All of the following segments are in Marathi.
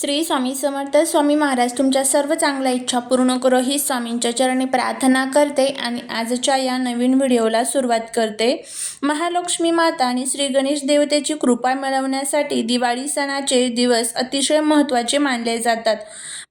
श्री स्वामी समर्थ स्वामी महाराज तुमच्या सर्व चांगल्या इच्छा पूर्ण करो. ही स्वामींच्या चरणी प्रार्थना करते आणि आजच्या या नवीन व्हिडिओला सुरुवात करते. महालक्ष्मी माता आणि श्री गणेश देवतेची कृपा मिळवण्यासाठी दिवाळी सणाचे दिवस अतिशय महत्त्वाचे मानले जातात.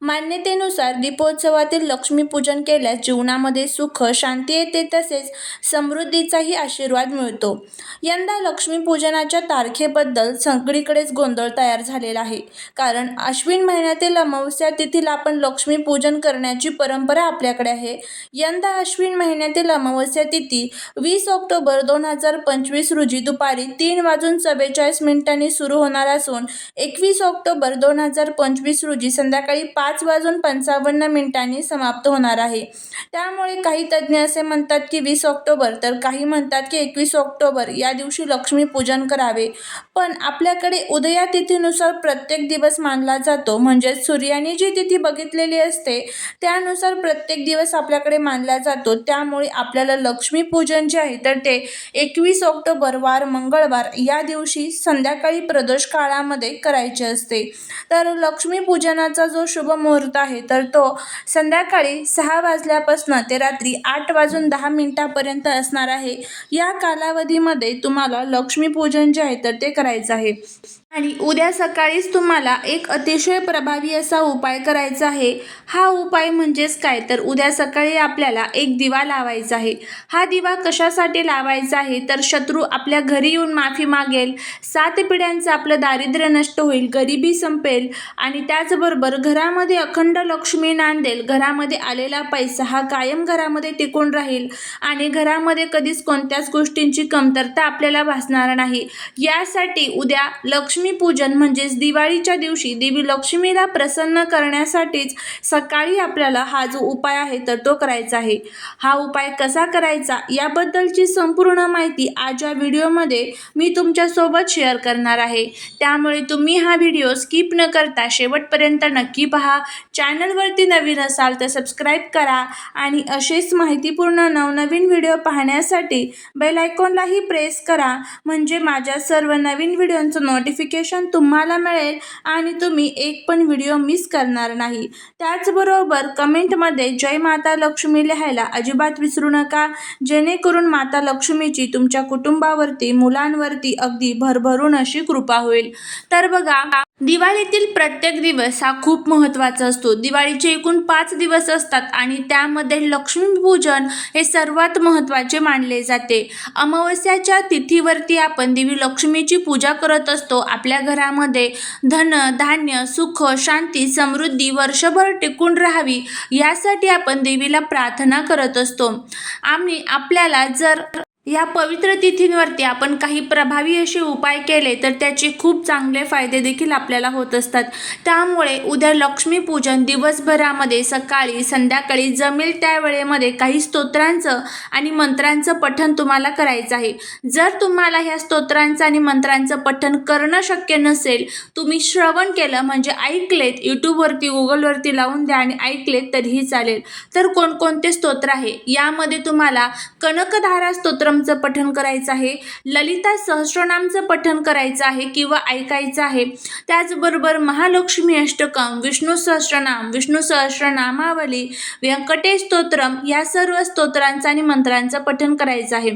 मान्यतेनुसार दीपोत्सवातील लक्ष्मीपूजन केल्यास जीवनामध्ये सुख शांती येते तसेच समृद्धीचाही आशीर्वाद मिळतो. यंदा लक्ष्मीपूजनाच्या तारखेबद्दल सगळीकडेच गोंधळ तयार झालेला आहे. कारण अश्विन महिन्यातील अमावस्या तिथीला आपण लक्ष्मीपूजन करण्याची परंपरा आपल्याकडे आहे. यंदा अश्विन महिन्यातील अमावस्या तिथी वीस ऑक्टोबर दोन हजार पंचवीस रोजी दुपारी तीन वाजून चव्वेचाळीस मिनिटांनी सुरू होणार असून एकवीस ऑक्टोबर दोन हजार पंचवीस रोजी संध्याकाळी पाच वाजून पंचावन्न मिनिटांनी समाप्त होणार आहे. त्यामुळे काही तज्ज्ञ असे म्हणतात की वीस ऑक्टोबर तर काही म्हणतात की एकवीस ऑक्टोबर या दिवशी लक्ष्मीपूजन करावे. पण आपल्याकडे उदया तिथीनुसार प्रत्येक दिवस मानला जातो. म्हणजेच सूर्याने जी तिथी बघितलेली असते त्यानुसार प्रत्येक दिवस आपल्याकडे मानला जातो. त्यामुळे आपल्याला लक्ष्मीपूजन जे आहे तर ते एकवीस ऑक्टोबर वार मंगळवार या दिवशी संध्याकाळी प्रदोष काळामध्ये करायचे असते. तर लक्ष्मीपूजनाचा जो शुभ मुहूर्त आहे तर तो संध्याकाळी सहा वाजल्यापासून ते रात्री आठ वाजून दहा मिनिटापर्यंत असणार आहे. या कालावधीमध्ये तुम्हाला लक्ष्मीपूजन जे आहे तर ते करायचं आहे. आणि उद्या सकाळीच तुम्हाला एक अतिशय प्रभावी असा उपाय करायचा आहे. हा उपाय म्हणजेच काय? तर उद्या सकाळी आपल्याला एक दिवा लावायचा आहे. हा दिवा कशासाठी लावायचा आहे? तर शत्रू आपल्या घरी येऊन माफी मागेल. सात पिढ्यांचं आपलं दारिद्र्य नष्ट होईल गरिबी संपेल आणि त्याचबरोबर घरामध्ये अखंड लक्ष्मी नांदेल. घरामध्ये आलेला पैसा हा कायम घरामध्ये टिकून राहील आणि घरामध्ये कधीच कोणत्याच गोष्टींची कमतरता आपल्याला भासणार नाही. यासाठी उद्या लक्ष्मी लक्ष्मीपूजन म्हणजेच दिवाळीच्या दिवशी देवी लक्ष्मीला प्रसन्न करण्यासाठीच सकाळी आपल्याला हा जो उपाय आहे तर तो करायचा आहे. हा उपाय कसा करायचा याबद्दलची संपूर्ण माहिती आज या व्हिडिओमध्ये मी तुमच्यासोबत शेअर करणार आहे. त्यामुळे तुम्ही हा व्हिडिओ स्किप न करता शेवटपर्यंत नक्की पहा. चॅनलवरती नवीन असाल तर सबस्क्राईब करा आणि असेच माहितीपूर्ण नवनवीन व्हिडिओ पाहण्यासाठी बेल आयकॉनलाही प्रेस करा. म्हणजे माझ्या सर्व नवीन व्हिडिओंचं नोटिफिकेशन नोटिफिकेशन तुम्हाला मिळेल आणि तुम्ही एक पण व्हिडिओ मिस करणार नाही. त्याचबरोबर कमेंटमध्ये जय माता लक्ष्मी लिहायला अजिबात विसरू नका. जेणेकरून माता लक्ष्मीची तुमच्या कुटुंबावरती मुलांवरती अगदी भरभरून अशी कृपा होईल. तर बघा दिवाळीतील प्रत्येक दिवस हा खूप महत्त्वाचा असतो. दिवाळीचे एकूण पाच दिवस असतात आणि त्यामध्ये लक्ष्मीपूजन हे सर्वात महत्त्वाचे मानले जाते. अमावस्याच्या तिथीवरती आपण देवी लक्ष्मीची पूजा करत असतो. आपल्या घरामध्ये धन धान्य सुख शांती समृद्धी वर्षभर टिकून राहावी यासाठी आपण देवीला प्रार्थना करत असतो. आम्ही आपल्याला जर या पवित्र तिथींवरती आपण काही प्रभावी असे उपाय केले तर त्याचे खूप चांगले फायदे देखील आपल्याला होत असतात. त्यामुळे उद्या लक्ष्मीपूजन दिवसभरामध्ये सकाळी संध्याकाळी जमेल त्या वेळेमध्ये काही स्तोत्रांचं आणि मंत्रांचं पठण तुम्हाला करायचं आहे. जर तुम्हाला ह्या स्तोत्रांचं आणि मंत्रांचं पठण करणं शक्य नसेल तुम्ही श्रवण केलं म्हणजे ऐकलेत यूट्यूबवरती गुगलवरती लावून द्या आणि ऐकलेत तरीही चालेल. तर कोणकोणते स्तोत्र आहे? यामध्ये तुम्हाला कनकधारा स्तोत्र स्तोत्रमचं पठण करायचं आहे ललिता सहस्रनामचं पठण करायचं आहे किंवा ऐकायचं आहे. त्याचबरोबर महालक्ष्मी अष्टकम विष्णू सहस्रनाम विष्णू सहस्रनामावली व्यंकटेश स्तोत्रम या सर्व स्तोत्रांचं आणि मंत्रांचं पठण करायचं आहे.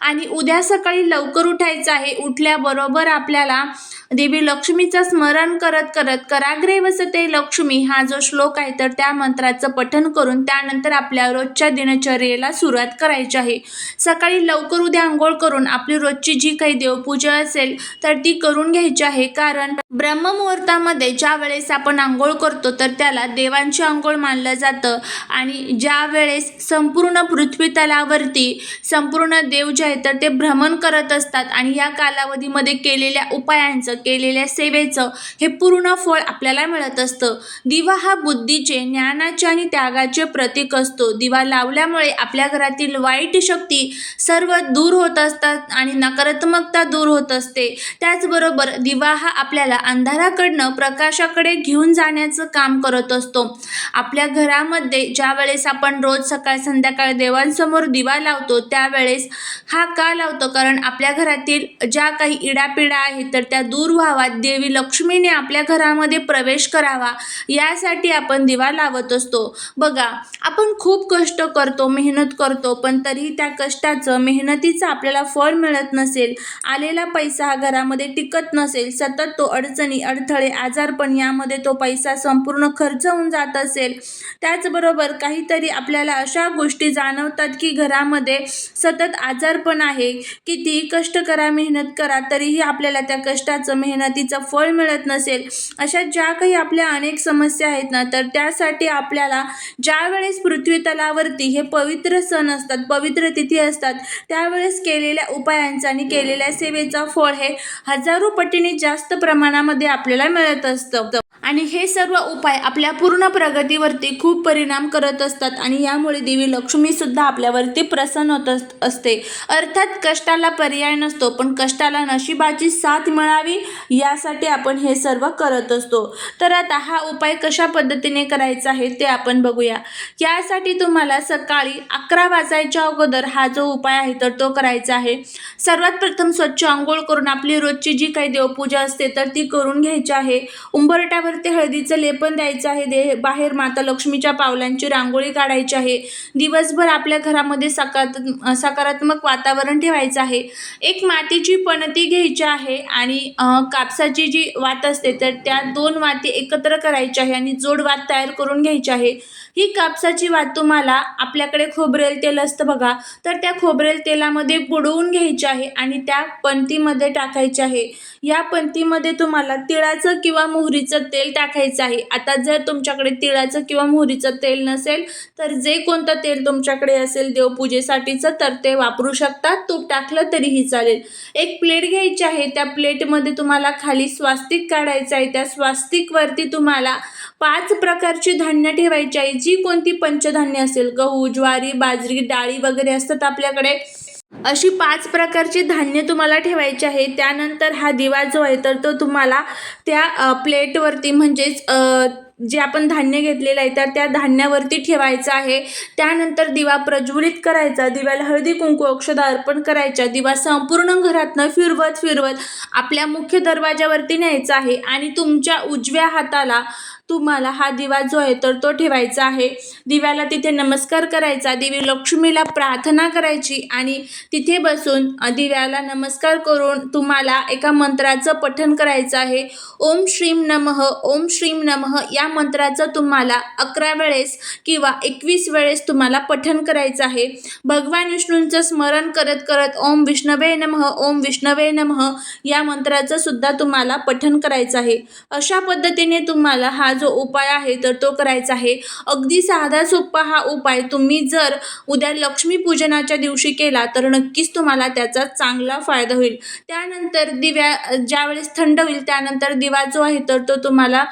आणि उद्या सकाळी लवकर उठायचं आहे उठल्याबरोबर आपल्याला देवी लक्ष्मीचं स्मरण करत करत कराग्रे वसते लक्ष्मी. हा जो श्लोक आहे तर त्या मंत्राचं पठन करून त्यानंतर आपल्या रोजच्या दिनचर्येला सुरुवात करायची आहे. सकाळी लवकर उद्या आंघोळ करून आपली रोजची जी काही देवपूजा असेल तर ती करून घ्यायची आहे. कारण ब्रह्ममुहूर्तामध्ये ज्या वेळेस आपण आंघोळ करतो तर त्याला देवांची आंघोळ मानलं जातं. आणि ज्या वेळेस संपूर्ण पृथ्वी तलावरती संपूर्ण देव जे आहे तर ते भ्रमण करत असतात. आणि या कालावधीमध्ये केलेल्या उपायांचं केलेल्या सेवेचं हे पूर्ण फळ आपल्याला मिळत असतं. दिवा हा बुद्धीचे ज्ञानाचे आणि त्यागाचे प्रतीक असतो. दिवा लावल्यामुळे आपल्या घरातील वाईट शक्ती सर्व दूर होत असतात आणि नकारात्मकता दूर होत असते. त्याचबरोबर दिवा हा आपल्याला अंधाराकडनं प्रकाशाकडे घेऊन जाण्याचं काम करत असतो. आपल्या घरामध्ये ज्या वेळेस आपण रोज सकाळ संध्याकाळ देवांसमोर दिवा लावतो त्यावेळेस हा का लावतो? कारण आपल्या घरातील ज्या काही इडापिडा आहेत तर त्या दूर व्हावा. देवी लक्ष्मीने आपल्या घरामध्ये प्रवेश करावा. यासाठी आपण दिवा लावत असतो. बघा आपण खूप कष्ट करतो मेहनत करतो पण तरीही त्या कष्टाचं मेहनतीचं आपल्याला फळ मिळत नसेल आलेला पैसा हा घरामध्ये टिकत नसेल सतत तो अडचणी अडथळे आजारपण यामध्ये तो पैसा संपूर्ण खर्च होऊन जात असेल. त्याचबरोबर काहीतरी आपल्याला अशा गोष्टी जाणवतात की घरामध्ये सतत आजारपण आहे. किती कष्ट करा मेहनत करा तरीही आपल्याला त्या कष्टाचं मेहनतीचं फळ मिळत नसेल अशा ज्या काही आपल्या अनेक समस्या आहेत ना तर त्यासाठी आपल्याला ज्या वेळेस पृथ्वी तलावरती हे पवित्र सण असतात पवित्र तिथी असतात त्यावेळेस केलेल्या उपायांचा आणि केलेल्या सेवेचा फळ हे हजारो पटीने जास्त प्रमाणामध्ये आपल्याला मिळत असतं. आणि हे सर्व उपाय आपल्या पूर्ण प्रगतीवरती खूप परिणाम करत असतात आणि यामुळे देवी लक्ष्मीसुद्धा आपल्यावरती प्रसन्न होत अस- असते. अर्थात कष्टाला पर्याय नसतो पण कष्टाला नशिबाची साथ मिळावी यासाठी आपण हे सर्व करत असतो. तर आता हा उपाय कशा पद्धतीने करायचा आहे ते आपण बघूया. यासाठी तुम्हाला सकाळी अकरा वाजायच्या अगोदर हा जो उपाय आहे तर तो करायचा आहे. सर्वात प्रथम स्वच्छ आंघोळ करून आपली रोजची जी काही देवपूजा असते तर ती करून घ्यायची आहे. उंबरट्यावर उंबरट्यावरती हळदीचं लेपन द्यायचं आहे. दे बाहेर माता लक्ष्मीच्या पावलांची रांगोळी काढायची आहे. दिवसभर आपल्या घरामध्ये सकार सकारात्मक वातावरण ठेवायचं आहे. एक मातीची पणती घ्यायची आहे आणि कापसाची जी वात असते तर त्या दोन वाती एकत्र करायच्या आहे आणि जोड वात तयार करून घ्यायची आहे. ही कापसाची वात तुम्हाला आपल्याकडे खोबरेल तेल असतं बघा तर त्या खोबरेल तेलामध्ये बुडवून घ्यायची आहे आणि त्या पंतीमध्ये टाकायची आहे. या पंतीमध्ये तुम्हाला तिळाचं किंवा मोहरीचं तेल टाकायचं आहे. आता जर तुमच्याकडे तिळाचं किंवा मोहरीचं तेल नसेल तर जे कोणतं तेल तुमच्याकडे असेल देवपूजेसाठीचं तर ते वापरू शकता. तूप टाकलं तरीही चालेल. एक प्लेट घ्यायची आहे. त्या प्लेटमध्ये तुम्हाला खाली स्वास्तिक काढायचं आहे. त्या स्वास्तिकवरती तुम्हाला पाच प्रकारची धान्य ठेवायची आहे. जी कोणती पंचधान्य असेल गहू ज्वारी बाजरी डाळी वगैरे असतात आपल्याकडे अशी पाच प्रकारची धान्य तुम्हाला ठेवायची आहे. त्यानंतर हा दिवा जो आहे तर तो तुम्हाला त्या प्लेटवरती म्हणजेच जे आपण धान्य घेतलेलं आहे तर त्या धान्यावरती ठेवायचं आहे. त्यानंतर दिवा प्रज्वलित करायचा दिव्याला हळदी कुंकू अक्षदा अर्पण करायच्या दिवा संपूर्ण घरातनं फिरवत फिरवत आपल्या मुख्य दरवाजावरती न्यायचा आहे. आणि तुमच्या उजव्या हाताला तुम्हाला हा दिवा जो आहे तर तो ठेवायचा आहे. दिव्याला तिथे नमस्कार करायचा देवी लक्ष्मीला प्रार्थना करायची आणि तिथे बसून दिव्याला नमस्कार करून तुम्हाला एका मंत्राचं पठण करायचं आहे. ओम श्रीम नमः ओम श्रीम नमः या मंत्राचं तुम्हाला अकरा वेळेस किंवा एकवीस वेळेस तुम्हाला पठण करायचं आहे. भगवान विष्णूंचं स्मरण करत करत ओम विष्णवे नमः ओम विष्णवे नमः या मंत्राचं सुद्धा तुम्हाला पठण करायचं आहे. अशा पद्धतीने तुम्हाला हा जो उपाय आहे तर तो करायचा आहे. अगदी साधा सोपा हा उपाय तुम्ही जर उद्या लक्ष्मीपूजनाच्या दिवशी केला तर नक्कीच तुम्हाला त्याचा चांगला फायदा होईल. त्यानंतर दिव्या ज्यावेळेस थंड होईल त्यानंतर दिवा जो आहे तर तो तुम्हाला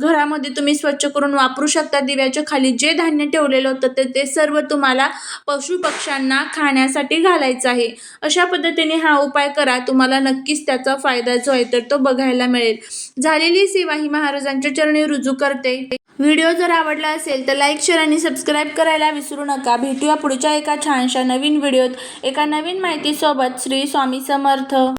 घरामध्ये तुम्ही स्वच्छ करून वापरू शकता. दिव्याच्या खाली जे धान्य ठेवलेलं होतं ते ते सर्व तुम्हाला पशुपक्ष्यांना खाण्यासाठी घालायचं आहे. अशा पद्धतीने हा उपाय करा. तुम्हाला नक्कीच त्याचा फायदा जो आहे तर तो बघायला मिळेल. झालेली सेवा ही महाराजांच्या चरणी रुजू करते. व्हिडिओ जर आवडला असेल तर लाईक शेअर आणि सबस्क्राईब करायला विसरू नका. भेटूया पुढच्या एका छानशा नवीन व्हिडिओत. एका नवीन माहितीसोबत श्री स्वामी समर्थ.